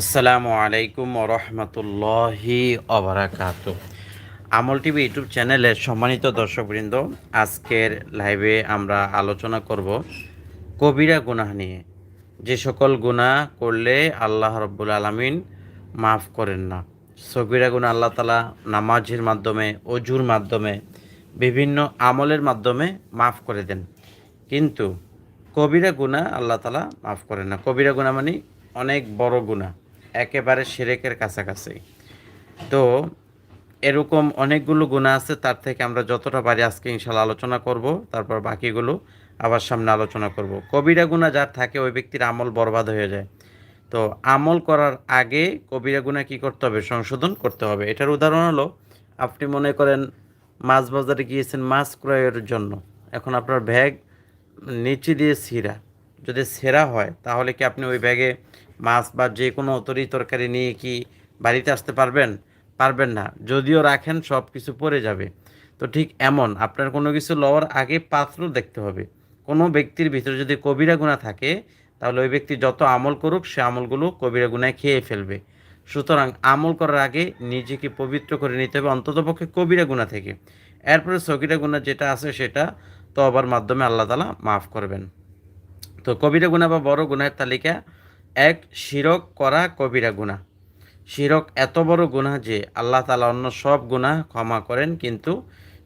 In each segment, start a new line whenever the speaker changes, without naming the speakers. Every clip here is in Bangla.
আসসালামু আলাইকুম রহমতুল্লাহি অবরাকাত আমল টিভি ইউটিউব চ্যানেলের সম্মানিত দর্শকবৃন্দ, আজকের লাইভে আমরা আলোচনা করব কবিরা গুনাহ নিয়ে। যে সকল গুনাহ করলে আল্লাহ রব্বুল আলমিন মাফ করেন না। সগিরা গুনাহ আল্লাহ তালা নামাজের মাধ্যমে অজুর মাধ্যমে, বিভিন্ন আমলের মাধ্যমে মাফ করে দেন। কিন্তু কবিরা গুনাহ আল্লাহ তালা মাফ করেন না। কবিরা গুনাহ মানে অনেক বড় গুনাহ। একেবারে সেরেকের কাছাকাছি। তো এরকম অনেকগুলো গুণা আছে, তার থেকে আমরা যতটা পারি আজকে ইনশাল্লাহ আলোচনা করব, তারপর বাকিগুলো আবার সামনে আলোচনা করব। কবিরা গুণা যার থাকে, ওই ব্যক্তির আমল বরবাদ হয়ে যায়। তো আমল করার আগে কবিরা গুণা কী করতে হবে? সংশোধন করতে হবে। এটার উদাহরণ হলো, আপনি মনে করেন মাছ বাজারে গিয়েছেন মাছ ক্রয়ের জন্য। এখন আপনার ব্যাগ নিচে দিয়ে ছিঁড়া। যদি সেরা হয়, তাহলে কি আপনি ওই ব্যাগে মাছ বা যে কোনো তরি তরকারি নিয়ে কি বাড়িতে আসতে পারবেন? পারবেন না। যদিও রাখেন, সব কিছু পড়ে যাবে। তো ঠিক এমন, আপনার কোনো কিছু লওয়ার আগে পাত্র দেখতে হবে। কোনো ব্যক্তির ভিতরে যদি কবিরা গুণা থাকে, তাহলে ওই ব্যক্তি যত আমল করুক, সে আমলগুলো কবিরা গুণায় খেয়ে ফেলবে। সুতরাং আমল করার আগে নিজেকে পবিত্র করে নিতে হবে অন্ততপক্ষে কবিরা গুণা থেকে। এরপরে সগিরা গুণা যেটা আছে সেটা তো আবার মাধ্যমে আল্লাহ তালা মাফ করবেন। তো কবিরা গুণা বা বড় গুণের তালিকা এক শিরক করা কবিরা গুণা শিরক এত বড় গুণা যে আল্লাহ তালা অন্য সব গুণা ক্ষমা করেন কিন্তু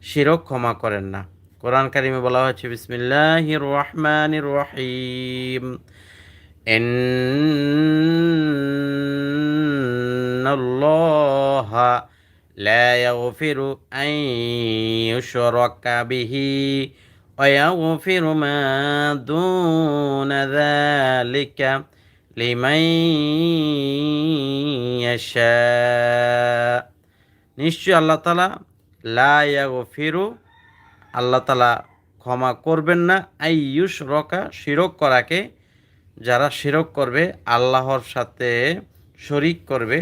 শিরক ক্ষমা করেন না কোরআন কারিমে বলা হয়েছে বিসমিল্লাহ রহমান রহিম الله لا يغفر أن يشرك به ويغفر ما دون ذلك লিমাই নিশ্চয় আল্লাহ তালা লায়াগো ফিরু আল্লাহ তালা ক্ষমা করবেন না। আই ইউস রকা শিরক করাকে যারা শিরক করবে, আল্লাহর সাথে শরিক করবে,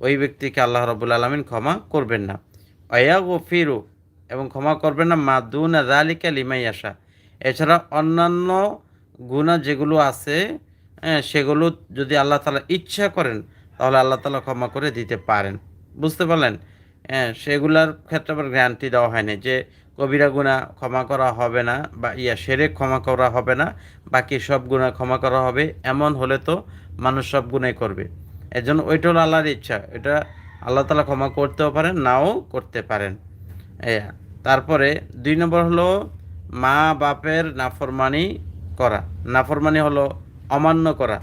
ওই ব্যক্তিকে আল্লাহ রবুল আলমিন ক্ষমা করবেন না। অয়াগো ফিরু এবং ক্ষমা করবেন না মাদুনা রালিকা লিমাই আসা এছাড়া অন্যান্য গুণা যেগুলো আছে হ্যাঁ, সেগুলো যদি আল্লাহ তালা ইচ্ছা করেন তাহলে আল্লাহ তালা ক্ষমা করে দিতে পারেন। বুঝতে পারলেন? হ্যাঁ সেগুলার ক্ষেত্রে আবার গ্যারান্টি দেওয়া হয়নি যে কবিরা গুণা ক্ষমা করা হবে না বা ইয়া সেরে ক্ষমা করা হবে না বাকি সব গুণা ক্ষমা করা হবে। এমন হলে তো মানুষ সব গুণাই করবে। এর জন্য ওইটা হলো আল্লাহর ইচ্ছা। এটা আল্লাহ তালা ক্ষমা করতেও পারেন নাও করতে পারেন। তারপরে দুই নম্বর হলো মা বাপের নাফরমানি করা। নাফরমানি হলো অমান্য করা,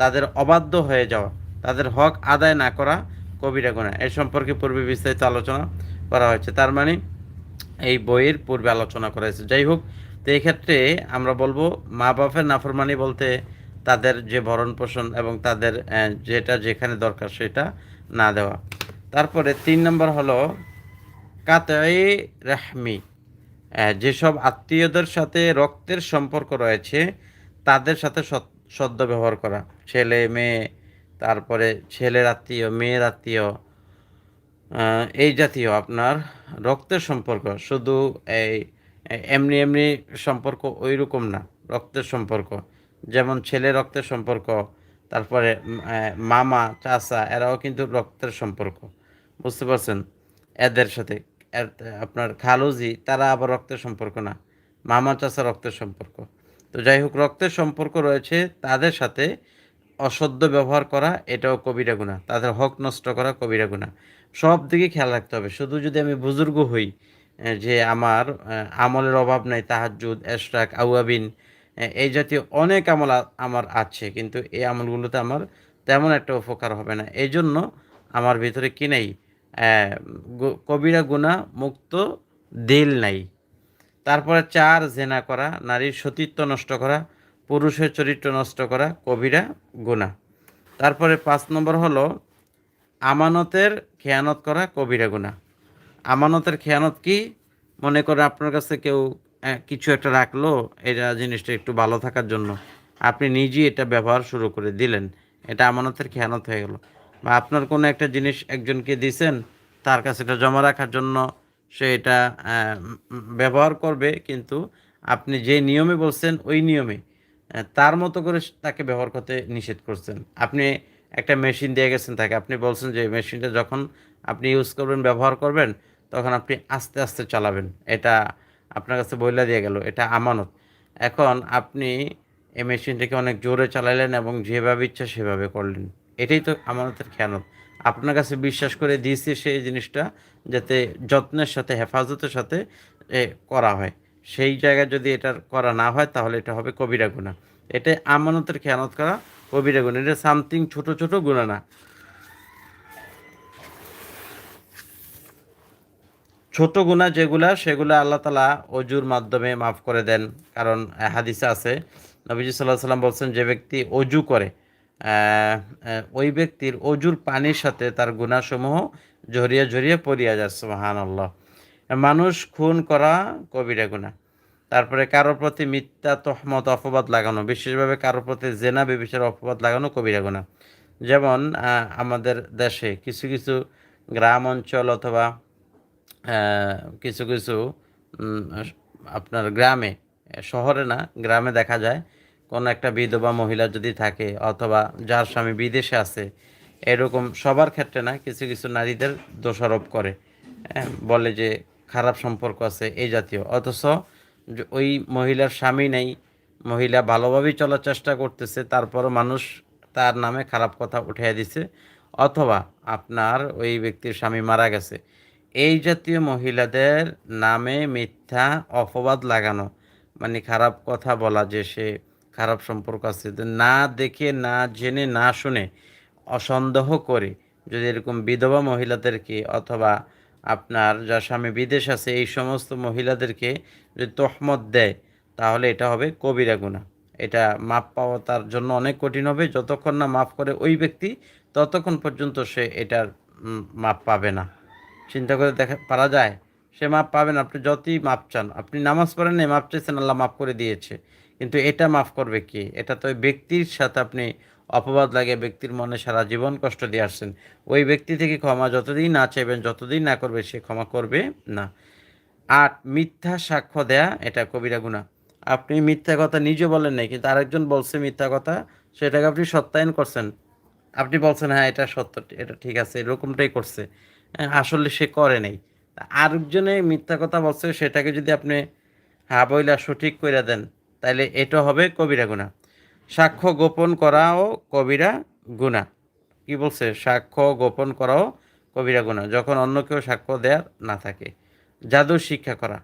তাদের অবাধ্য হয়ে যাওয়া, তাদের হক আদায় না করা কবিরা গোনা এ সম্পর্কে পূর্বে বিস্তারিত আলোচনা করা হয়েছে। তার মানে এই বইয়ের পূর্বে আলোচনা করা হয়েছে। যাই হোক, তো এই ক্ষেত্রে আমরা বলব, মা বাপের নাফরমানি বলতে তাদের যে ভরণ পোষণ এবং তাদের যেটা যেখানে দরকার সেটা না দেওয়া। তারপরে তিন নম্বর হলো কাতাই রাহমি। যেসব আত্মীয়দের সাথে রক্তের সম্পর্ক রয়েছে, তাদের সাথে সদ্য ব্যবহার করা। ছেলে, মেয়ে, তারপরে ছেলের আত্মীয়, মেয়ের আত্মীয় এই জাতীয় আপনার রক্তের সম্পর্ক। শুধু এই, এমনি এমনি সম্পর্ক ওই রকম না, রক্তের সম্পর্ক। যেমন ছেলে রক্তের সম্পর্ক, তারপরে মামা, চাচা, এরাও কিন্তু রক্তের সম্পর্ক। বুঝতে পারছেন? এদের সাথে আপনার খালুজি, তারা আবার রক্তের সম্পর্ক না, মামা, চাচা রক্তের সম্পর্ক। তো যাই হোক, রক্তের সম্পর্ক রয়েছে তাদের সাথে। অসদ্য ব্যবহার করা, এটাও কবিরা গুণা। তাদের হক নষ্ট করা কবিরা গুণা। সব দিকে খেয়াল রাখতে হবে। শুধু যদি আমি বুজুর্গ হই যে আমার আমলের অভাব নাই তাহাজুদ এশরাক, আউয়াবিন এই জাতীয় অনেক আমল আমার আছে। কিন্তু এই আমলগুলোতে আমার তেমন একটা উপকার হবে না। এই জন্য আমার ভিতরে কি নেই? কবিরা গুণা মুক্ত দিল নাই। তারপরে চার, জেনা করা, নারীর সতীত্ব নষ্ট করা, পুরুষের চরিত্র নষ্ট করা, কবিরা গুণা। তারপরে পাঁচ নম্বর হলো, আমানতের খেয়ানত করা, কবিরা গুণা। আমানতের খেয়ানত কি? মনে করে আপনার কাছে কেউ কিছু একটা রাখল, এটা জিনিসটা একটু ভালো থাকার জন্য। আপনি নিজেই এটা ব্যবহার শুরু করে দিলেন, এটা আমানতের খেয়ানত হয়ে গেল। বা আপনার কোনো একটা জিনিস একজনকে দিছেন, তার কাছে এটা জমা রাখার জন্য সে এটা ব্যবহার করবে, কিন্তু আপনি যে নিয়মে বলছেন, ওই নিয়মে তার মতো করে তাকে ব্যবহার করতে নিষেধ করছেন। আপনি একটা মেশিন দিয়ে গেছেন তাকে, আপনি বলছেন যে মেশিনটা যখন আপনি ইউজ করবেন, ব্যবহার করবেন, তখন আপনি আস্তে আস্তে চালাবেন। এটা আপনার কাছে বইলা দিয়ে গেল, এটা আমানত। এখন আপনি এই মেশিনটাকে অনেক জোরে চালাইলেন এবং যেভাবে ইচ্ছা সেভাবে করলেন। এটাই তো আমানতের খেয়ানত। আপনার কাছে বিশ্বাস করে দিয়েছি সেই জিনিসটা যাতে যত্নের সাথে, হেফাজতের সাথে করা হয়। সেই জায়গায় যদি এটার করা না হয়, তাহলে এটা হবে কবিরা গুণা এটা আমানতের খেয়ানত করা কবিরা গুণা এটা সামথিং ছোট ছোট গুণা না। ছোট গুণা যেগুলা, সেগুলো আল্লাহ তালা অজুর মাধ্যমে মাফ করে দেন। কারণ হাদিসে আছে, নবীজি সাল্লাহ সাল্লাম বলছেন, যে ব্যক্তি অজু করে ওই ব্যক্তির অজুর পানির সাথে তার গুণাসমূহ ঝরিয়ে ঝরিয়ে পড়িয়া যাচ্ছে মহান আল্লাহ মানুষ খুন করা কবিরা গুণা তারপরে কারোর প্রতি মিথ্যা তহমত, অপবাদ লাগানো, বিশেষভাবে কারোর প্রতি জেনা বেবিচার অপবাদ লাগানো কবিরা গুণা যেমন আমাদের দেশে কিছু কিছু গ্রাম অঞ্চল অথবা কিছু কিছু আপনার গ্রামে, শহরে না, গ্রামে দেখা যায়, কোনো একটা বিধবা মহিলা যদি থাকে অথবা যার স্বামী বিদেশে আছে এরকম সবার ক্ষেত্রে না কিছু কিছু নারীদের দোষারোপ করে। হ্যাঁ, বলে যে খারাপ সম্পর্ক আছে এই জাতীয়। অথচ ওই মহিলার স্বামী নেই মহিলা ভালোভাবেই চলার চেষ্টা করতেছে তারপরও মানুষ তার নামে খারাপ কথা উঠিয়ে দিছে। অথবা আপনার ওই ব্যক্তির স্বামী মারা গেছে। এই জাতীয় মহিলাদের নামে মিথ্যা অপবাদ লাগানো মানে খারাপ কথা বলা যে সে খারাপ সম্পর্ক আছে না দেখে না জেনে না শুনে অসন্দেহ করে যদি এরকম বিধবা মহিলাদেরকে অথবা আপনার যা স্বামী বিদেশ আছে, এই সমস্ত মহিলাদেরকে যদি তহমত দেয়, তাহলে এটা হবে কবিরা গুণা এটা মাপ পাওয়া তার জন্য অনেক কঠিন হবে। যতক্ষণ না মাফ করে ওই ব্যক্তি, ততক্ষণ পর্যন্ত সে এটার মাপ পাবে না। চিন্তা করে দেখা, পারা যায়, সে মাপ পাবেন আপনি যতই মাপ চান, আপনি নামাজ পড়েন মাপ চাইছেন আল্লাহ মাফ করে দিয়েছে। কিন্তু এটা মাফ করবে কি? এটা তো ওই ব্যক্তির সাথে আপনি অপবাদ লাগে ব্যক্তির মনে সারা জীবন কষ্ট দিয়ে আসছেন। ওই ব্যক্তি থেকে ক্ষমা যতদিন না চাইবেন যতদিন না করবে সে ক্ষমা করবে না। আট মিথ্যা সাক্ষ্য দেয়া এটা কবিরা গুণা আপনি মিথ্যা কথা নিজে বলেন নাই কিন্তু আরেকজন বলছে মিথ্যা কথা সেটাকে আপনি সত্যায়ন করছেন। আপনি বলছেন হ্যাঁ এটা সত্য এটা ঠিক আছে এরকমটাই করছে। হ্যাঁ, আসলে সে করে নাই। আরেকজনে মিথ্যা কথা বলছে সেটাকে যদি আপনি হ্যাঁ বইলা সঠিক করে দেন তাহলে এটা হবে কবিরা গুণা সাক্ষ্য গোপন করাও কবিরা গুণা। কি বলছে? সাক্ষ্য গোপন করাও কবিরা গুণা। যখন অন্য কেউ সাক্ষ্য দেয়ার না থাকে। জাদু শিক্ষা করা।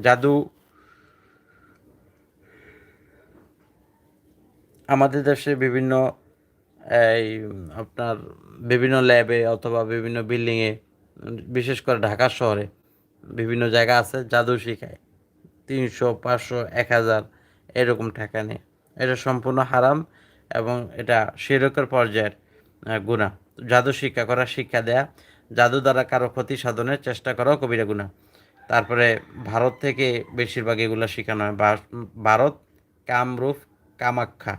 জাদু আমাদের দেশে বিভিন্ন, এই, আপনার বিভিন্ন ল্যাবে অথবা বিভিন্ন বিল্ডিংয়ে বিশেষ করে ঢাকা শহরে বিভিন্ন জায়গা আছে জাদু শিখায়। তিনশো, পাঁচশো, এক হাজার, এরকম টাকা নেই এটা সম্পূর্ণ হারাম এবং এটা শিরকের পর্যায়ের গুণা জাদু শিক্ষা করা, শিক্ষা দেয়া। জাদু দ্বারা কারও ক্ষতি সাধনের চেষ্টা করাও কবিরা গুণা তারপরে ভারত থেকে বেশিরভাগ এগুলো শেখানো হয়। ভারত, কামরূপ, কামাখ্যা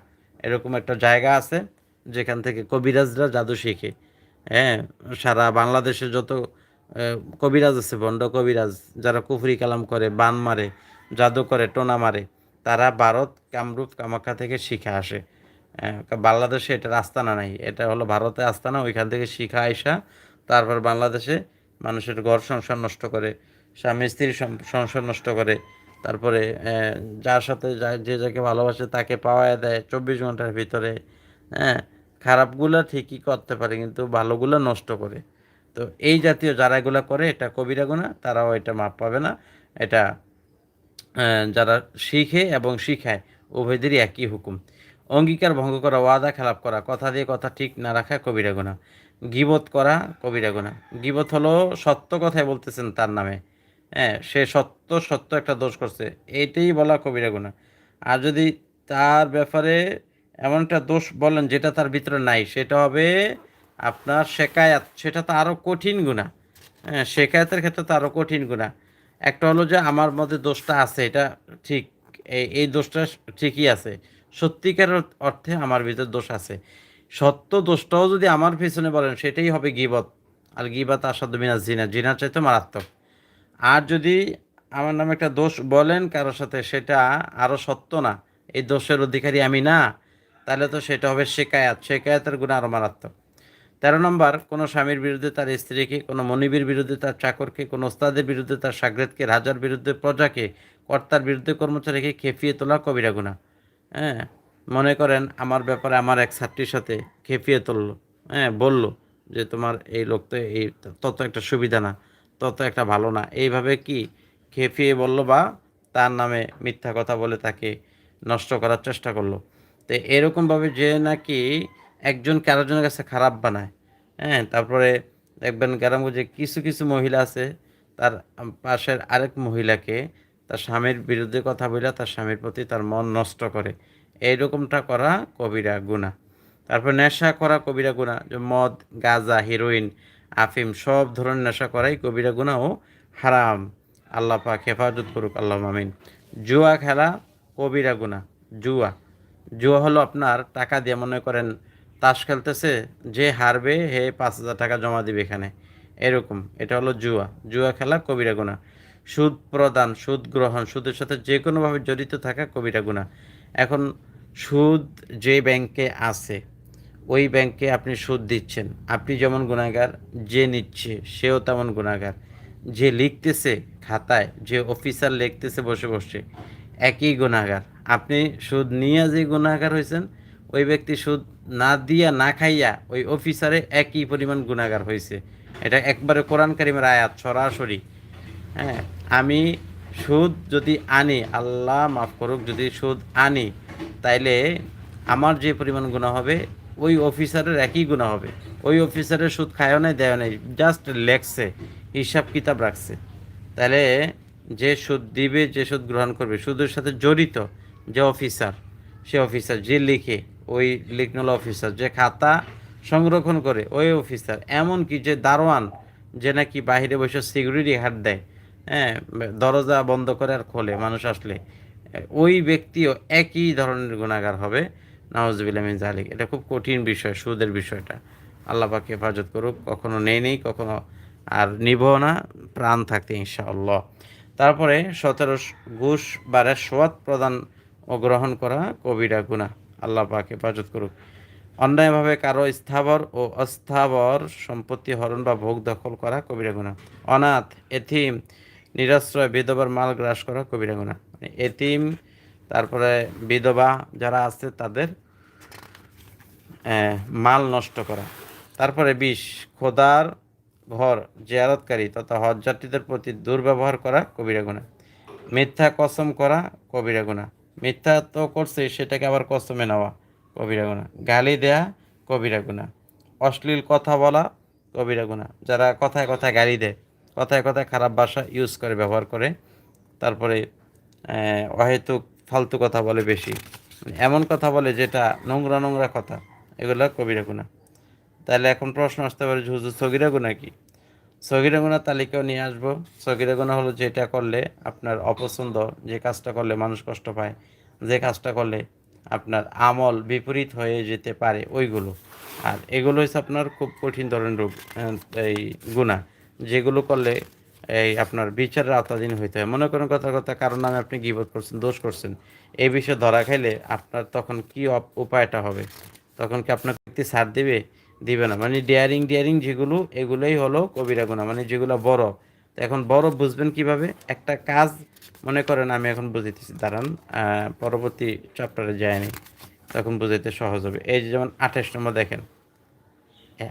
এরকম একটা জায়গা আছে যেখান থেকে কবিরাজরা জাদু শিখে। হ্যাঁ সারা বাংলাদেশে যত কবিরাজ আছে ভণ্ড কবিরাজ, যারা কুফরি কালাম করে, বান মারে, জাদু করে, টোনা মারে তারা ভারত কামরূপ কামাখ্যা থেকে শিখে আসে। বাংলাদেশে এটার আস্তানা নাই। এটা হলো ভারতে আস্তানা, ওইখান থেকে শিখা আইসা তারপর বাংলাদেশে মানুষের ঘর সংসার নষ্ট করে, স্বামী স্ত্রীর সংসার নষ্ট করে, তারপরে যার সাথে যা- যাকে ভালোবাসে তাকে পাওয়া দেয় চব্বিশ ঘণ্টার ভিতরে। হ্যাঁ খারাপগুলো ঠিকই করতে পারে কিন্তু ভালোগুলো নষ্ট করে। তো এই জাতীয় যারা এগুলো করে, এটা কবিরা গুণা, তারাও এটা মাপ পাবে না। এটা যারা শিখে এবং শিখায়, উভয়দেরই একই হুকুম। অঙ্গীকার ভঙ্গ করা, ওয়াদা খেলাপ করা, কথা দিয়ে কথা ঠিক না রাখা কবিরা গুণা গিবত করা কবিরা গুণা গিবত হলো সত্য কথাই বলতেছেন তার নামে। হ্যাঁ সে সত্য সত্য একটা দোষ করছে। এইটাই বলা কবিরা গুণা আর যদি তার ব্যাপারে এমন একটা দোষ বলেন যেটা তার ভিতরে নাই, সেটা হবে আপনার শেকায়াত সেটা তো আরও কঠিন গুণা হ্যাঁ শেকায়াতের ক্ষেত্রে তো আরও কঠিন গুণা একটা হলো যে আমার মধ্যে দোষটা আছে, এটা ঠিক, এই দোষটা ঠিকই আছে। সত্যিকার অর্থে আমার ভিতর দোষ আছে। সত্য দোষটাও যদি আমার পিছনে বলেন, সেটাই হবে গিবত। আর গিবত আসাদ মিনা জিনা, জিনার চাইতে মারাত্মক। আর যদি আমার নামে একটা দোষ বলেন কারোর সাথে, সেটা আরও সত্য না, এই দোষের অধিকারী আমি না, তাহলে তো সেটা হবে শেকায়াত। শেকায়াতের গুণ আরও মারাত্মক। তেরো নম্বর, কোনো স্বামীর বিরুদ্ধে তার স্ত্রীকে, কোনো মনিবের বিরুদ্ধে তার চাকরকে, কোনো ওস্তাদের বিরুদ্ধে তার সাগরেদকে, রাজার বিরুদ্ধে প্রজাকে, কর্তার বিরুদ্ধে কর্মচারীকে খেপিয়ে তোলা কবিরা গুণা হ্যাঁ মনে করেন আমার ব্যাপারে আমার এক ছাত্রীর সাথে খেপিয়ে তুললো। হ্যাঁ বলল যে তোমার এই লোক তো এই তত একটা সুবিধা না, তত একটা ভালো না। এইভাবে কি খেপিয়ে বলল বা তার নামে মিথ্যা কথা বলে তাকে নষ্ট করার চেষ্টা করল? তো এরকমভাবে যে নাকি একজন কারোজনের কাছে খারাপ বানায়? হ্যাঁ তারপরে দেখবেন গ্রামগঞ্জে কিছু কিছু মহিলা আছে। তার পাশের আরেক মহিলাকে তার স্বামীর বিরুদ্ধে কথা বলে তার স্বামীর প্রতি তার মন নষ্ট করে। এইরকমটা করা কবিরা গুণা তারপর নেশা করা কবিরা গুণা যে মদ, গাঁজা হিরোইন আফিম, সব ধরনের নেশা করাই কবিরা গুণা ও হারাম। আল্লাহ পাক হেফাজত করুক, আল্লাহ মামিন জুয়া খেলা কবিরা গুণা জুয়া। জুয়া হলো আপনার টাকা দিয়ে মনে করেন তাস খেলতেছে, যে হারবে হে পাঁচ হাজার টাকা জমা দিবে এখানে। এরকম, এটা হলো জুয়া। জুয়া খেলা কবিরা গুণা। সুদ প্রদান, সুদ গ্রহণ, সুদের সাথে যে কোনোভাবে জড়িত থাকা কবিরা গুণা। এখন সুদ যে ব্যাংকে আছে, ওই ব্যাংকে আপনি সুদ দিচ্ছেন। আপনি যেমন গুণাগার, যে নিচ্ছে, সেও তেমন গুণাগার। যে লিখতেছে খাতায়, যে অফিসার লিখতেছে বসে বসে, একই গুণাগার। আপনি সুদ নিয়ে যে গুণাগার হয়েছেন, ওই ব্যক্তি সুদ না দিয়া, না খাইয়া ওই অফিসারে একই পরিমাণ গুণাগার হয়েছে। এটা একবারে কোরআন কারিমের আয়াত সরাসরি। হ্যাঁ আমি সুদ যদি আনি, আল্লাহ মাফ করুক, যদি সুদ আনি, তাইলে আমার যে পরিমাণ গুণা হবে, ওই অফিসারের একই গুণা হবে। ওই অফিসারের সুদ খায়ও নাই দেয় নাই, জাস্ট লেখছে, হিসাব কিতাব রাখছে। তাহলে যে সুদ দিবে, যে সুদ গ্রহণ করবে, সুদের সাথে জড়িত যে অফিসার, সে অফিসার যে লিখে ওই লিখনল অফিসার যে খাতা সংরক্ষণ করে, ওই অফিসার এমনকি যে দারোয়ান, যে নাকি বাহিরে বসে সিকিউরিটি হাত দেয় হ্যাঁ দরজা বন্ধ করে আর খোলে মানুষ আসলে, ওই ব্যক্তিও একই ধরনের গুণাগার হবে। নওয়াজবিল্লামিন জালিক এটা খুব কঠিন বিষয়, সুদের বিষয়টা। আল্লাহ পাকে হেফাজত করুক, কখনো নেই নেই, কখনো আর নিব না, প্রাণ থাকতে ইনশাআল্লাহ। তারপরে সতেরো ঘুষ বা রেশওয়াত প্রদান ও গ্রহণ করা কবিরা গুণা আল্লাহ পাক হেফাজত করুক। অন্যায়ভাবে কারও স্থাবর ও অস্থাবর সম্পত্তি হরণ বা ভোগ দখল করা কবিরা গুণা অনাথ এথিম নিরাশ্রয়, বিধবার মাল গ্রাস করা কবিরা গুণা মানে তারপরে বিধবা যারা আছে তাদের মাল নষ্ট করা। তারপরে বিষ, খোদার ঘর, জিয়ারতকারী তথা হজ যাত্রীদের প্রতি দুর্ব্যবহার করা কবিরা গুণা মিথ্যা কসম করা কবিরা গুণা মিথ্যা তো করছে, সেটাকে আবার কসমে নেওয়া, কবিরা গুণা। গালি দেয়া, কবিরা গুণা। অশ্লীল কথা বলা, কবিরা গুণা। যারা কথায় কথায় গালি দেয়, কথায় কথায় খারাপ ভাষা ইউজ করে, ব্যবহার করে, তারপরে অহেতুক, ফালতু কথা বলে বেশি। এমন কথা বলে যেটা নোংরা নোংরা কথা, এগুলো কবিরা গুণা। তাহলে এখন প্রশ্ন আসতে পারে হুজুর সগিরা গুণা কি? সগিরা গুণা তালিকাও নিয়ে আসব। সগিরা গুণা হলো যেটা করলে আপনার অপছন্দ যে কাজটা করলে মানুষ কষ্ট পায়, যে কাজটা করলে আপনার আমল বিপরীত হয়ে যেতে পারে ওইগুলো। আর এগুলো হচ্ছে আপনার খুব কঠিন ধরনের রূপ এই গুণা যেগুলো করলে এই আপনার বিচারের আওতাধীন হইতে হয়। মনে করেন কথা কথা, কারণ নামে আপনি গিবোধ করছেন, দোষ করছেন। এই বিষয়ে ধরা খাইলে আপনার তখন কি উপায়টা হবে? তখন কি আপনার ব্যক্তি ছাড় দিবে? দিবে না। মানে ডিয়ারিং ডিয়ারিং যেগুলো, এগুলোই হলো কবিরা গুণা। মানে যেগুলো বড়। তো এখন বড় বুঝবেন কীভাবে? একটা কাজ মনে করেন, আমি এখন বুঝাইতেছি। দাঁড়ান পরবর্তী চ্যাপ্টারে যায়নি তখন বুঝাইতে সহজ হবে। এই যে যেমন আঠাশ নম্বর দেখেন।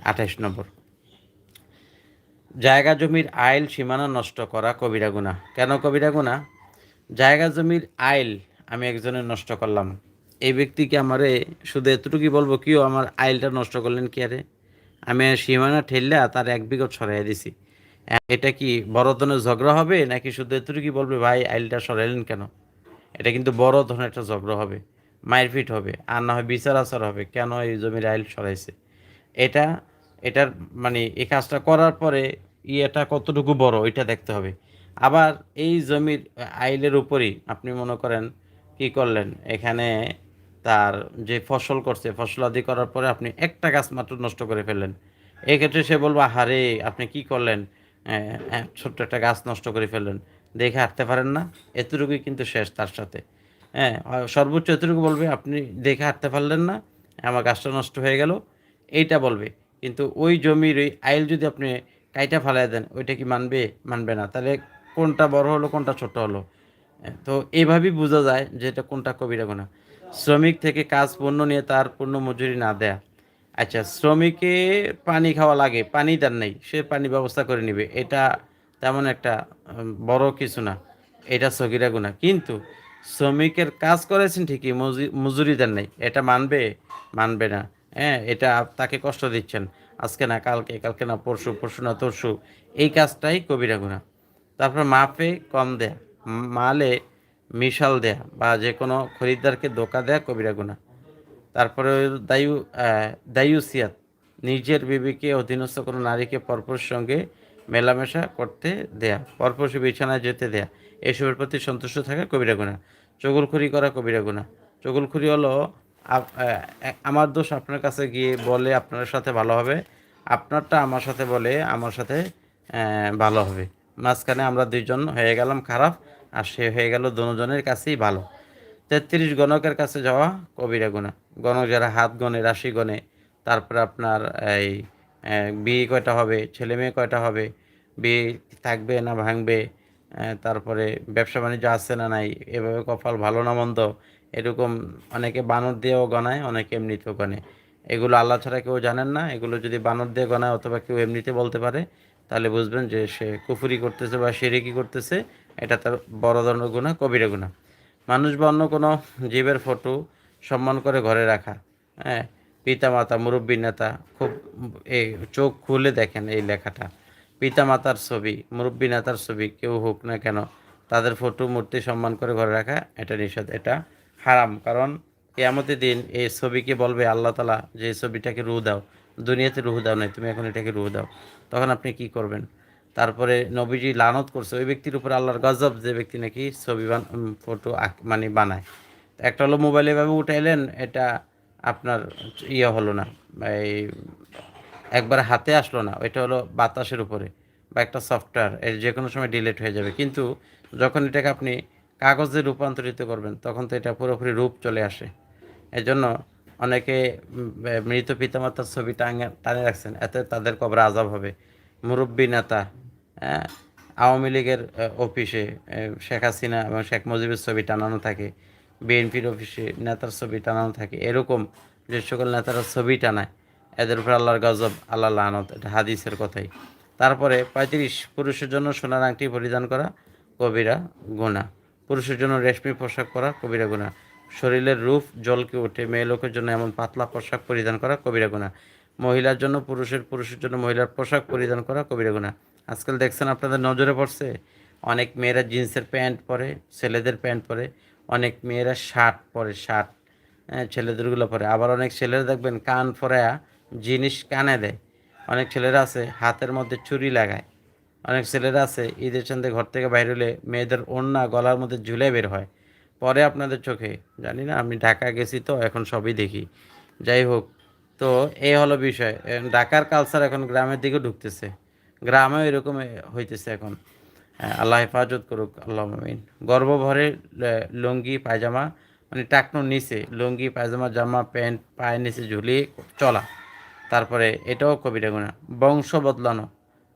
আঠাশ নম্বর। জায়গা জমির আইল সীমানা নষ্ট করা কবিরা গুণা। কেন কবিরা গুণা? জায়গা জমির আইল আমি একজনের নষ্ট করলাম। ব্যক্তিকে আমারে শুধু এতটুকুই বলব কিও আমার আইলটা নষ্ট করলেন কি আরে? আমি সীমানা ঠেললে তার এক বিগত সরাই দিছি। এটা কি বড় ধরনের ঝগড়া হবে, নাকি শুধু এতটুকুই বলবে, ভাই, আইলটা সরাইলেন কেন? এটা কিন্তু বড় ধরনের একটা ঝগড়া হবে, মারপিট হবে, আর না হয় বিচার আচার হবে, কেন এই জমির আইল সরাইছে? এটা, এটার মানে এই কাজটা করার পরে ইয়েটা কতটুকু বড়, এটা দেখতে হবে। আবার এই জমির আইলের উপরই আপনি মনে করেন কি করলেন? এখানে তার যে ফসল করছে ফসল আদি করার পরে আপনি একটা গাছ মাত্র নষ্ট করে ফেললেন। এক্ষেত্রে সে বলব হারে আপনি কি করলেন? ছোট্ট একটা গাছ নষ্ট করে ফেললেন। দেখে হাঁটতে পারেন না। এতটুকুই কিন্তু শেষ তার সাথে। হ্যাঁ সর্বোচ্চ এতটুকু বলবে, আপনি দেখে হাঁটতে পারলেন না, আমার গাছটা নষ্ট হয়ে গেল। এইটা বলবে। কিন্তু ওই জমির ওই আইল যদি আপনি কাইটা ফালাই দেন, ওইটা কি মানবে? মানবে না। তাহলে কোনটা বড় হলো, কোনটা ছোট হলো? তো এইভাবেই বোঝা যায় যে এটা কোনটা কবিরা গোনা শ্রমিক থেকে কাজ পণ্য নিয়ে তার পূর্ণ মজুরি না দেয়া। আচ্ছা শ্রমিকে পানি খাওয়া লাগে, পানি দেন নাই, সে পানি ব্যবস্থা করে নিবে। এটা তেমন একটা বড় কিছু না। এটা সগিরা গুণা কিন্তু শ্রমিকের কাজ করেছেন ঠিকই মজুরি দেন নাই। এটা মানবে? মানবে না। হ্যাঁ এটা তাকে কষ্ট দিচ্ছেন। আজকে না, কালকে কালকে না, পরশু পরশু না, তরশু। এই কাজটাই কবিরা গুণা তারপর মাপে কম দেয়া। মালে মিশাল দেয়া বা যে কোনো খরিদ্দারকে ধোকা দেয়া কবিরা গুণা। তারপরে দায়ু দায়ুসিয়াত। নিজের বিবিকে অধীনস্থ কোনো নারীকে পরপর সঙ্গে মেলামেশা করতে দেয়া, পরপুর বিছানায় যেতে দেয়া, এসবের প্রতি সন্তুষ্ট থাকা কবিরা গুণা। চগলখুরি করা কবিরা গুণা। চগলখুরি হলো আমার দোষ আপনার কাছে গিয়ে বলে আপনার সাথে ভালো হবে, আপনারটা আমার সাথে বলে আমার সাথে ভালো হবে। মাঝখানে আমরা দুইজন হয়ে গেলাম খারাপ আর সে হয়ে গেল দুজনের কাছেই ভালো। তেত্রিশ গণকের কাছে যাওয়া কবিরা গুণা। গণক যারা হাত গণে, রাশি গণে, তারপরে আপনার এই বিয়ে কয়টা হবে, ছেলে মেয়ে কয়টা হবে, বিয়ে থাকবে না ভাঙবে তারপরে ব্যবসা বাণিজ্য আছে না নাই, এভাবে কপাল ভালো না মন্দ, এরকম অনেকে বানর দিয়েও গণায় অনেকে এমনিতেও গণে এগুলো আল্লাহ ছাড়া কেউ জানেন না, এগুলো যদি বানর দিয়ে গণায় অথবা কেউ এমনিতে বলতে পারে তাহলে বুঝবেন যে সে কুফুরি করতেছে বা সেরেকি করতেছে, এটা তার বড় ধরনের গুণা কবিরা গুণা মানুষ বা অন্য কোনো জীবের ফটো সম্মান করে ঘরে রাখা হ্যাঁ? পিতা মাতা মুরব্বী নেতা খুব এই চোখ খুলে দেখেন এই লেখাটা। পিতা মাতার ছবি, মুরব্বী নেতার ছবি, কেউ হোক না কেন, তাদের ফটো, মূর্তি সম্মান করে ঘরে রাখা, এটা নিষেধ, এটা হারাম। কারণ কেয়ামতের দিন এই ছবিকে বলবে? আল্লাহ তালা যে ছবিটাকে রু দাও দুনিয়াতে রুহু দাও নাই, তুমি এখন এটাকে রুহু দাও। তখন আপনি কি করবেন? তারপরে নবীজি লানত করছে, ওই ব্যক্তির উপর আল্লাহর গজব যে ব্যক্তি নাকি ছবি ফটো মানে বানায়। একটা হলো মোবাইলে এভাবে উঠাইলেন, এটা আপনার ইয়ে হলো না, এই একবার হাতে আসলো না ওইটা হলো বাতাসের উপরে বা একটা সফটওয়্যার এর যে কোনো সময় ডিলেট হয়ে যাবে। কিন্তু যখন এটাকে আপনি কাগজে রূপান্তরিত করবেন, তখন তো এটা পুরোপুরি রূপ চলে আসে। এজন্য অনেকে মৃত পিতামাতার ছবি টাঙে টানে রাখছেন। এতে তাদের কবর আজাব হবে। মুরব্বী নেতা আওয়ামী লীগের অফিসে শেখ হাসিনা এবং শেখ মুজিবের ছবি টানানো থাকে। বিএনপির অফিসে নেতার ছবি টানানো থাকে। এরকম যে সকল নেতারা ছবি টানায়, এদের উপর আল্লাহর গজব আল্লাহ লানত, এটা হাদিসের কথাই। তারপরে পঁয়ত্রিশ, পুরুষের জন্য সোনার আংটি পরিধান করা, কবিরা গুণা। পুরুষের জন্য রেশমি পোশাক পরা, কবিরা গুণা। শরীরের রূপ জলকে ওঠে। মেয়ে লোকের জন্য এমন পাতলা পোশাক পরিধান করা কবিরা গুণা মহিলার জন্য পুরুষের পুরুষের জন্য মহিলার পোশাক পরিধান করা কবিরা গুণা আজকাল দেখছেন আপনাদের নজরে পড়ছে? অনেক মেয়েরা জিন্সের প্যান্ট পরে, ছেলেদের প্যান্ট পরে, অনেক মেয়েরা শার্ট পরে, শার্ট হ্যাঁ ছেলেদেরগুলো পরে। আবার অনেক ছেলেরা দেখবেন কান ফরায়া জিনিস কানে দেয়। অনেক ছেলেরা আছে হাতের মধ্যে চুরি লাগায়। অনেক ছেলেরা আছে ঈদের চন্দে ঘর থেকে বাইরে হলে মেয়েদের ওড়না গলার মধ্যে ঝুলে বের হয়। পরে আপনাদের চোখে। জানি না, আমি ঢাকা গেছি তো, এখন সবই দেখি। যাই হোক, তো এই হলো বিষয়। ঢাকার কালচার এখন গ্রামের দিকে ঢুকতেছে। গ্রামেও এরকম হইতেছে এখন। আল্লাহ হেফাজত করুক, আল্লাহ মামিন গর্বভরে লুঙ্গি, পায়জামা মানে টাকনোর নিচে, লুঙ্গি, পায়জামা, জামা, প্যান্ট, পায়ের নিচে ঝুলিয়ে চলা। তারপরে এটাও কবিরা গুণা বংশ বদলানো।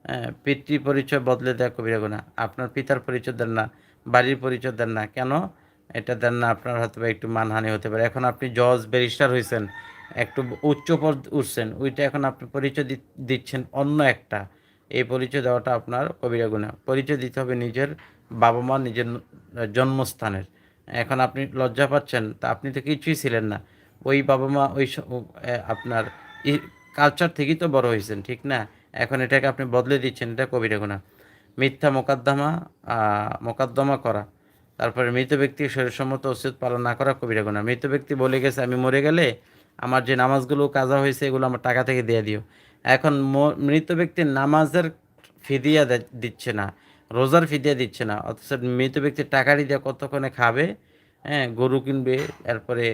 হ্যাঁ পিতৃ পরিচয় বদলে দেয় কবিরা গুণা আপনার পিতার পরিচয় দেন না, বাড়ির পরিচয় দেন না। কেন? এটা দেন না, আপনার হয়তো একটু মানহানি হতে পারে। এখন আপনি জজ ব্যারিস্টার হয়েছেন একটু উচ্চ পদ উঠছেন, ওইটা এখন আপনি পরিচয় দিচ্ছেন অন্য একটা। এই পরিচয় দেওয়াটা আপনার কবিরা গুণা। পরিচয় দিতে হবে নিজের বাবা মা, নিজের জন্মস্থানের। এখন আপনি লজ্জা পাচ্ছেন, তা আপনি তো কিছুই ছিলেন না। ওই বাবা মা, ওই আপনার কালচার থেকেই তো বড় হয়েছেন ঠিক না? এখন এটাকে আপনি বদলে দিচ্ছেন, এটা কবিরা গুণা। মিথ্যা মোকদ্দমা মোকদ্দমা করা। তারপরে মৃত ব্যক্তি শরীরসম্মত ওষুধ পালন না করা কবিরা গুণা মৃত ব্যক্তি বলে গেছে, আমি মরে গেলে আমার যে নামাজগুলো কাজা হয়েছে, এগুলো আমার টাকা থেকে দিয়ে দিও। এখন মৃত ব্যক্তির নামাজের ফিদিয়া দিচ্ছে না, রোজার ফিদিয়া দিচ্ছে না, অথচ মৃত ব্যক্তির টাকাটি দিয়ে কতক্ষণে খাবে? হ্যাঁ গরু কিনবে, এরপরে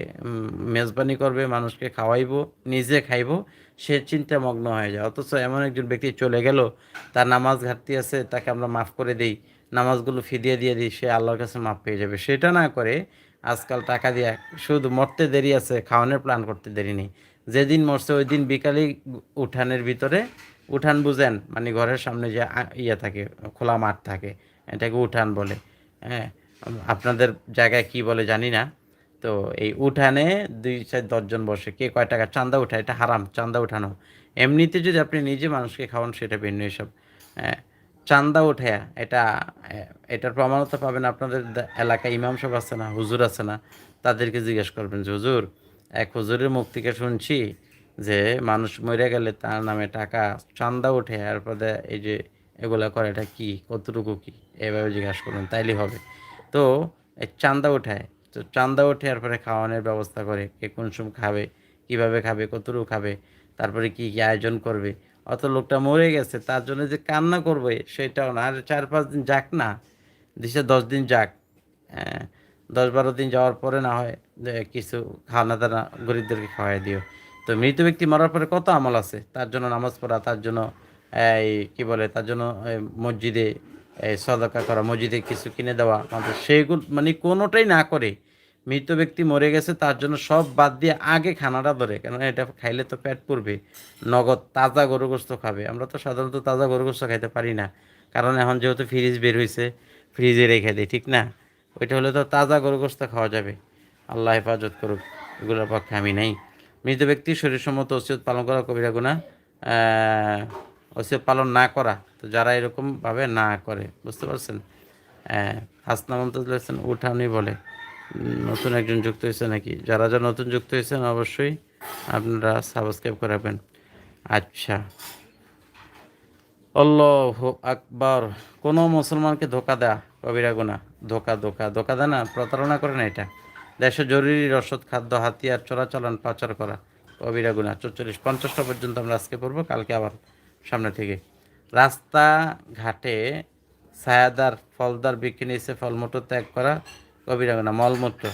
মেজবানি করবে, মানুষকে খাওয়াইবো, নিজে খাইব, সে চিন্তা মগ্ন হয়ে যায়। অথচ এমন একজন ব্যক্তি চলে গেল, তার নামাজ ঘাটতি আছে, তাকে আমরা মাফ করে দিই। নামাজগুলো ফিদিয়ে দিয়ে দিই সে আল্লাহর কাছে মাফ পেয়ে যাবে। সেটা না করে আজকাল টাকা দিয়া শুধু মরতে দেরি আছে খাওয়ানোর প্ল্যান করতে দেরি নেই। যেদিন মরছে ওই দিন বিকালে উঠানের ভিতরে উঠান বুঝেন মানে ঘরের সামনে যে ইয়ে থাকে খোলা মাঠ থাকে এটাকে উঠান বলে। হ্যাঁ আপনাদের জায়গায় কি বলে জানি না। তো এই উঠানে দুই চার দশজন বসে কে কয় টাকা চান্দা উঠায় এটা হারাম চান্দা উঠানো। এমনিতে যদি আপনি নিজে মানুষকে খাওয়ান সেটা ভিন্ন এসব হ্যাঁ, চান্দা উঠে এটা এটার প্রমাণত পাবেন আপনাদের এলাকায় ইমাম সাহেব আছে না, হুজুর আছে না, তাদেরকে জিজ্ঞেস করবেন যে, হুজুর, এক হুজুরের মুখ থেকে শুনছি যে মানুষ মরে গেলে তার নামে টাকা চান্দা উঠে এরপরে এই যে এগুলা করে, এটা কি, কতটুকু কি? এভাবে জিজ্ঞাসা করবেন, তাইলে হবে। তো এই চান্দা উঠায় তো চান্দা উঠে এরপরে খাওয়ানোর ব্যবস্থা করে, কে কোন সময় খাবে, কীভাবে খাবে, কতটুকু খাবে, তারপরে কি কী আয়োজন করবে অত লোকটা মরে গেছে তার জন্য যে কান্না করবে সেটাও না। আর চার পাঁচ দিন যাক না দিশে দশ দিন যাক হ্যাঁ, দশ বারো দিন যাওয়ার পরে না হয় যে কিছু খাওয়ানা দানা গরিবদেরকে খাওয়াই দিও। তো মৃত ব্যক্তি মরার পরে কত আমল আছে? তার জন্য নামাজ পড়া তার জন্য এই কি বলে তার জন্য মসজিদে সদকা করা মসজিদে কিছু কিনে দেওয়া। আমাদের সেইগুলো মানে কোনোটাই না করে মৃত ব্যক্তি মরে গেছে, তার জন্য সব বাদ দিয়ে আগে খানাটা ধরে। কেননা এটা খাইলে তো পেট পড়বে, নগদ তাজা গরু গোস্ত খাবে। আমরা তো সাধারণত তাজা গরু গোস্ত খাইতে পারি না। কারণ এখন যেহেতু ফ্রিজ বের হয়েছে ফ্রিজে রেখে দিই, ঠিক না? ওইটা হলে তো তাজা গরু গোস্ত খাওয়া যাবে। আল্লাহ হেফাজত করুক, এগুলোর পক্ষে আমি নেই। মৃত ব্যক্তি শরীর সম্মত ওসিয়ত পালন করা কবিরা গুণা ওসিয়ত পালন না করা, তো যারা এরকমভাবে না করে, বুঝতে পারছেন? হাসনা মমতাজ উঠানি বলে। নতুন একজন যুক্ত হয়েছে নাকি? যারা যারা নতুন যুক্ত হয়েছেন অবশ্যই আপনারা সাবস্ক্রাইব করাবেন আচ্ছা। আল্লাহ আকবার। কোনো মুসলমানকে ধোকা দেয়া কবিরা গুণা ধোকা ধোকা ধোকা দেয় না, প্রতারণা করে না এটা। দেশে জরুরি রসদ, খাদ্য, হাতিয়ার, চোরাচালান, পাচার করা কবিরা গুণা চল্লিশ পঞ্চাশটা পর্যন্ত আমরা আজকে পড়ব, কালকে আবার সামনে থেকে। রাস্তা ঘাটে ছায়াদার, ফলদার বিক্রি নিয়েছে, ফলমূত্র ত্যাগ করা কবিরা গুণা মলমূত্র।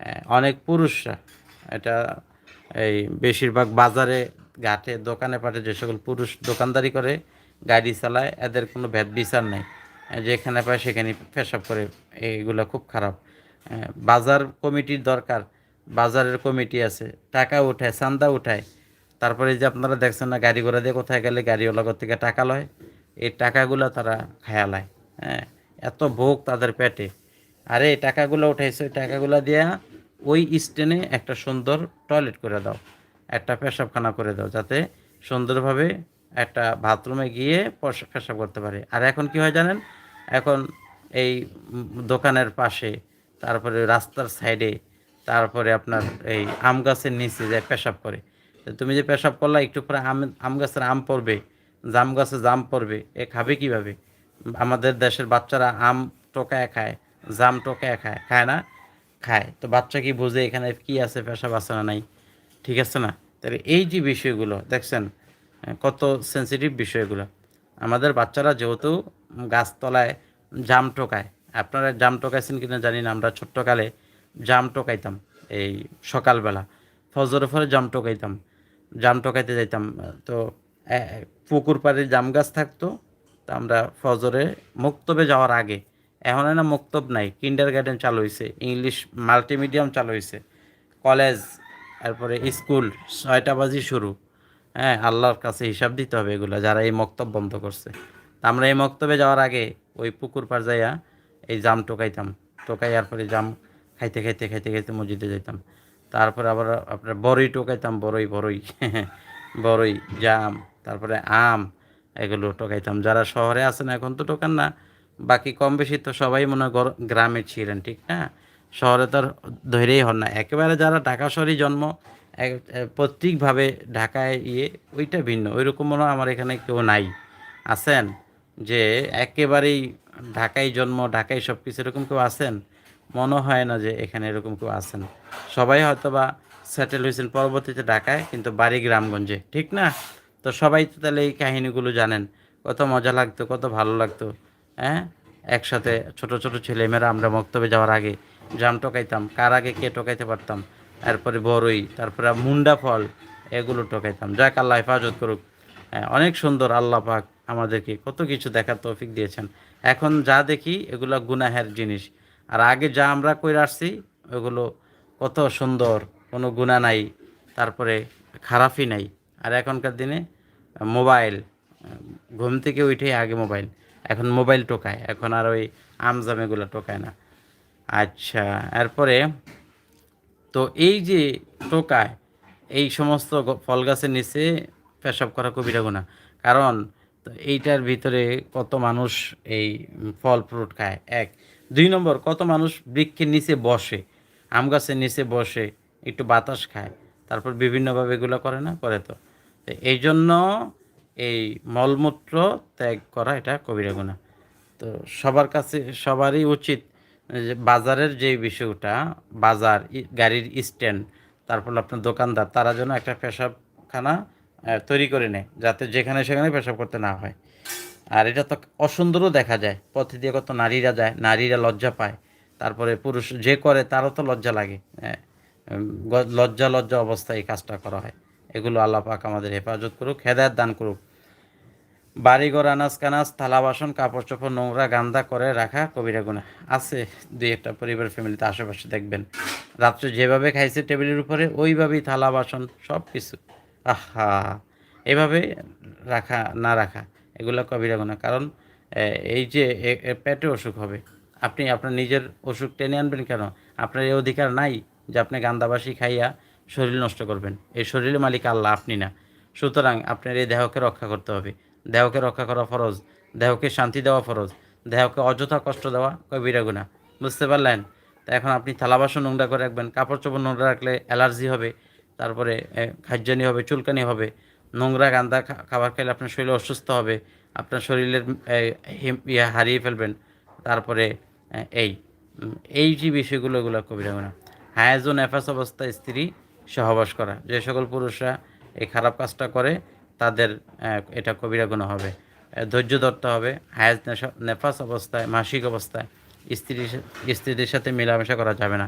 হ্যাঁ, অনেক পুরুষরা এটা এই বেশিরভাগ বাজারে ঘাটে দোকানে পাটে যে সকল পুরুষ দোকানদারি করে গাড়ি চালায় এদের কোনো ভেদ বিচার নেই। যেখানে পায় সেখানে পেশাব করে এইগুলো খুব খারাপ। এ, বাজার কমিটির দরকার বাজারের কমিটি আছে টাকা উঠায় চান্দা উঠায়। তারপরে যে আপনারা দেখছেন না গাড়ি ঘোড়া দিয়ে কোথায় গেলে গাড়িওয়ালা থেকে টাকা লয় এই টাকাগুলো তারা খায়ালায় হ্যাঁ এত ভোগ তাদের পেটে। আরে টাকাগুলো উঠাইছে টাকাগুলো দিয়া ওই স্টেনে একটা সুন্দর টয়লেট করে দাও, একটা পেশাবখানা করে দাও, যাতে সুন্দরভাবে একটা বাথরুমে গিয়ে পশ- পেশাব করতে পারে। আর এখন কি হয় জানেন? এখন এই দোকানের পাশে, তারপরে রাস্তার সাইডে তারপরে আপনার এই আম গাছের নিচে যে পেশাব করে তুমি যে পেশাব করলা, একটু পরে আম আম গাছের আম পড়বে, জাম গাছে জাম পড়বে, এ খাবে কীভাবে? আমাদের দেশের বাচ্চারা আম টোকায় খায় জাম টোকায় খায় খায় না? খায়। তো বাচ্চা কি বুঝে এখানে কি আছে, পেশাব আছে না নাই? ঠিক আছে না? তাহলে এই যে বিষয়গুলো, দেখছেন কত সেন্সিটিভ বিষয়গুলো। আমাদের বাচ্চারা যেহেতু গাছতলায় জাম টোকায় আপনারা জাম টোকাইছেন কিনা জানি না, আমরা ছোট্টকালে জাম টোকাইতাম এই সকালবেলা। ফজরের ফলে জাম টোকাইতাম জাম টোকাইতে যাইতাম। তো পুকুর পাড়ে জাম গাছ থাকতো, তো আমরা ফজরে মুক্তবে যাওয়ার আগে এখন না মুক্তব নাই কিন্ডার গার্ডেন চালু হয়েছে ইংলিশ মাল্টিমিডিয়াম চালু হয়েছে কলেজ তারপরে স্কুল ছয়টা বাজি শুরু। হ্যাঁ আল্লাহর কাছে হিসাব দিতে হবে এগুলো, যারা এই মক্তব বন্ধ করছে। আমরা এই মক্তবে যাওয়ার আগে ওই পুকুর পার যাইয়া এই জাম টোকাইতাম, টোকাইয়ার পরে জাম খাইতে খাইতে খাইতে খাইতে মসজিদে যাইতাম। তারপরে আবার আপনার বড়ই টোকাইতাম বড়ই বড়ই বড়ই জাম, তারপরে আম, এগুলো টোকাইতাম। যারা শহরে আছেন, এখন তো টোকান না বাকি কম বেশি তো সবাই মনে হয় গর- গ্রামে ছিলেন ঠিক? না শহরে তো ধরেই হন না। একেবারে যারা ঢাকা শহরে জন্ম এ, ঢাকায় ইয়ে ওইটা ভিন্ন। ওইরকম মনে হয় আমার এখানে কেউ নাই। আছেন? যে একেবারেই ঢাকায় জন্ম ঢাকায় সব কিছু এরকম কেউ আছেন? মনে হয় না যে এখানে এরকম কেউ আছেন। সবাই হয়তো বা সেটেল হয়েছেন পরবর্তীতে ঢাকায় কিন্তু বাড়ি গ্রামগঞ্জে ঠিক না? তো সবাই তো তাহলে এই কাহিনীগুলো জানেন। কত মজা লাগতো কত ভালো লাগতো। হ্যাঁ? একসাথে ছোট ছোট ছেলেমেয়েরা আমরা মক্তবে যাওয়ার আগে জাম টোকাইতাম। কার আগে কে টোকাইতে পারতাম? তারপরে বড়ই তারপরে মুন্ডা ফল এগুলো টোকাইতাম। যাক আল্লাহ হেফাজত করুক। হ্যাঁ, অনেক সুন্দর আল্লাহ পাক আমাদেরকে কত কিছু দেখার তৌফিক দিয়েছেন। এখন যা দেখি এগুলো গুনাহের জিনিস। আর আগে যা আমরা কইরা আসছি ওগুলো কত সুন্দর কোনো গুণা নাই তারপরে খারাপই নাই। আর এখনকার দিনে মোবাইল ঘুম থেকে উঠেই আগে মোবাইল। এখন মোবাইল টোকায়, এখন আর ওই আমজাম এগুলো টোকায় না। আচ্ছা এরপরে, তো এই যে টোকায়, এই সমস্ত ফল গাছের নিচে পেশাব করা কবিরা গুণা। কারণ এইটার ভিতরে কত মানুষ এই ফল ফ্রুট খায়? এক। দুই নম্বর, কত মানুষ বৃক্ষের নিচে বসে, আম গাছের নিচে বসে, একটু বাতাস খায়? তারপর বিভিন্নভাবে এগুলো করে না? করে তো এই জন্য এই মলমূত্র ত্যাগ করা এটা কবিরা গুণা। তো সবার কাছে সবারই উচিত যে বাজারের যে বিষয়টা বাজার গাড়ির স্ট্যান্ড তারপর আপনার দোকানদার তারা যেন একটা পেশাবখানা তৈরি করে নেয় যাতে যেখানে সেখানে পেশাব করতে না হয়। আর এটা তো অসুন্দরও দেখা যায় পথে দিয়ে কত নারীরা যায় নারীরা লজ্জা পায় তারপরে পুরুষ যে করে তারও তো লজ্জা লাগে হ্যাঁ, লজ্জা লজ্জা অবস্থায় এই কাজটা করা হয়। এগুলো আল্লাহ পাক আমাদের হেফাজত করুক হেদায়ত দান করুক। বাড়িঘর আনাজ কানাজ থালা বাসন কাপড় চোপড় নোংরা, গান্দা করে রাখা কবিরা গুণা আছে দুই একটা পরিবার ফ্যামিলিতে, আশেপাশে দেখবেন। রাত্রে যেভাবে খাইছে টেবিলের উপরে, ওইভাবেই থালা বাসন সব কিছু আহা! এভাবে রাখা, না রাখা, এগুলো কবিরা গুণা কারণ এই যে পেটে অসুখ হবে, আপনি আপনার নিজের অসুখ টেনে আনবেন কেন? আপনার এই অধিকার নাই যে আপনি গান্দাবাসি খাইয়া শরীর নষ্ট করবেন। এই শরীরের মালিক আল্লাহ, আপনি না। সুতরাং আপনার এই দেহকে রক্ষা করতে হবে। দেহকে রক্ষা করা ফরজ, দেহকে শান্তি দেওয়া ফরজ, দেহকে অযথা কষ্ট দেওয়া কবিরা গুণা বুঝতে পারলেন? তা এখন আপনি থালা বাসন নোংরা করে রাখবেন, কাপড় চোপড় নোংরা রাখলে অ্যালার্জি হবে, তারপরে খাদ্যানি হবে, চুলকানি হবে, নোংরা গান্দা খাবার খেলে আপনার শরীর অসুস্থ হবে, আপনার শরীরের ইয়া হারিয়ে ফেলবেন, তারপরে এই এই যে বিষয়গুলো, এগুলো কবিরা গুণা হায়াজ ও নেফাস অবস্থায় স্ত্রী সহবাস করা। যে সকল পুরুষরা এই খারাপ কাজটা করে তাদের এটা কবিরা গুণ হবে। ধৈর্য ধরতে হবে। হায়াজ নেফাস অবস্থায়, মাসিক অবস্থায় স্ত্রী স্ত্রীদের সাথে মেলামেশা করা যাবে না।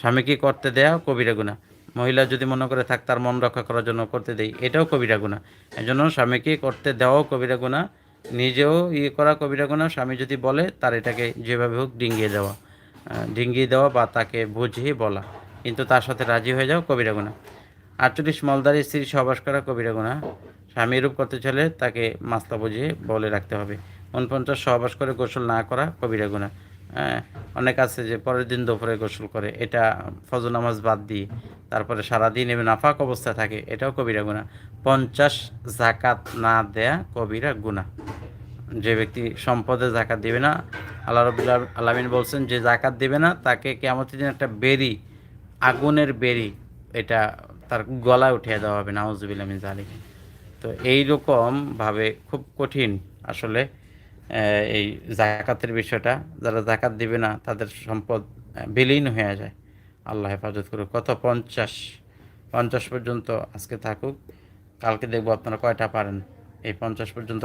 স্বামীকে করতে দেয়া কবিরা গুণা মহিলা যদি মনে করে থাক তার মন রক্ষা করার জন্য করতে দেই, এটাও কবিরা গুণা এই জন্য স্বামীকে করতে দেওয়াও কবিরা গুণা নিজেও ইয়ে করা কবিরা গুণা স্বামী যদি বলে, তার এটাকে যেভাবে হোক ডিঙ্গিয়ে দেওয়া ডিঙ্গিয়ে দেওয়া বা তাকে বুঝিয়ে বলা। কিন্তু তার সাথে রাজি হয়ে যাও কবিরা গুণা আটচল্লিশ মলদারি স্ত্রী সহবাস করা কবিরা গুণা স্বামী করতে চলে তাকে মাস্তা বুঝিয়ে বলে রাখতে হবে। উনপঞ্চাশ সহবাস করে গোসল না করা কবিরা গুণা হ্যাঁ অনেক আছে যে পরের দিন দুপুরে গোসল করে, এটা ফজর নামাজ বাদ দিয়ে তারপরে সারাদিন এমনি নাফাক অবস্থা থাকে, এটাও কবিরা গুণা পঞ্চাশ জাকাত না দেয়া কবিরা গুণা যে ব্যক্তি সম্পদে জাকাত দেবে না, আল্লাহ রবুল্লা আলমিন বলছেন যে জাকাত দেবে না, তাকে কেমতের দিন একটা বেরি, আগুনের বেরি, এটা তার গলায় উঠিয়ে দেওয়া হবে, নাউজুবিল্লাহ মিন জালিক তো এইরকমভাবে খুব কঠিন আসলে এই জাকাতের বিষয়টা। যারা জাকাত দিবে না, তাদের সম্পদ বিলীন হয়ে যায়। আল্লাহ হেফাজত করুক। কত পঞ্চাশ পঞ্চাশ পর্যন্ত আজকে থাকুক। কালকে দেখব আপনারা কয়টা পারেন। এই পঞ্চাশ পর্যন্ত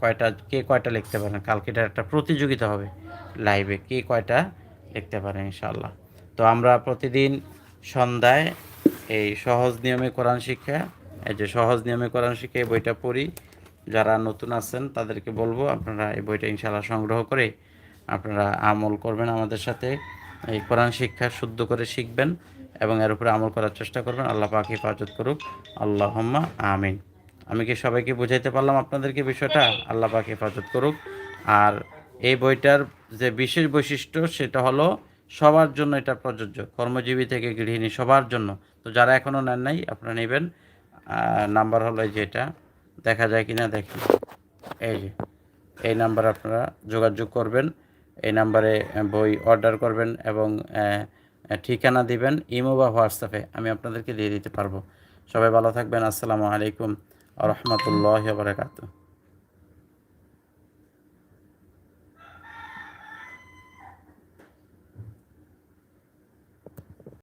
কয়টা, কে কয়টা লিখতে পারেন? কালকে এটার একটা প্রতিযোগিতা হবে লাইভে। কে কয়টা লিখতে পারেন ইনশাল্লাহ তো আমরা প্রতিদিন সন্ধ্যায় এই সহজ নিয়মে কোরআন শিক্ষা এই যে সহজ নিয়মে কোরআন শিখে এই বইটা পড়ি। যারা নতুন আছেন, তাদেরকে বলব আপনারা এই বইটা ইনশাল্লাহ সংগ্রহ করে আপনারা আমল করবেন আমাদের সাথে। এই কোরআন শিক্ষা শুদ্ধ করে শিখবেন এবং এর উপরে আমল করার চেষ্টা করবেন। আল্লাহ পাক হেফাজত করুক। আল্লাহ আমিন। আমি কি সবাইকে বুঝাইতে পারলাম আপনাদেরকে বিষয়টা? আল্লাহ পাক হেফাজত করুক। আর এই বইটার যে বিশেষ বৈশিষ্ট্য, সেটা হলো সবার জন্য এটা প্রযোজ্য। কর্মজীবী থেকে গৃহিণী সবার জন্য। তো যারা এখনও নেন নাই, আপনারা নেবেন। নাম্বার হলো এই যে এটা। দেখা যায় কি না দেখি। এই যে, এই নাম্বার আপনারা যোগাযোগ করবেন, এই নাম্বারে বই অর্ডার করবেন এবং ঠিকানা দিবেন ইমো বা হোয়াটসঅ্যাপে আমি আপনাদেরকে দিয়ে দিতে পারব। সবাই ভালো থাকবেন, আসসালামু আলাইকুম আ রহমতুল্লাহ বারকাতুহ।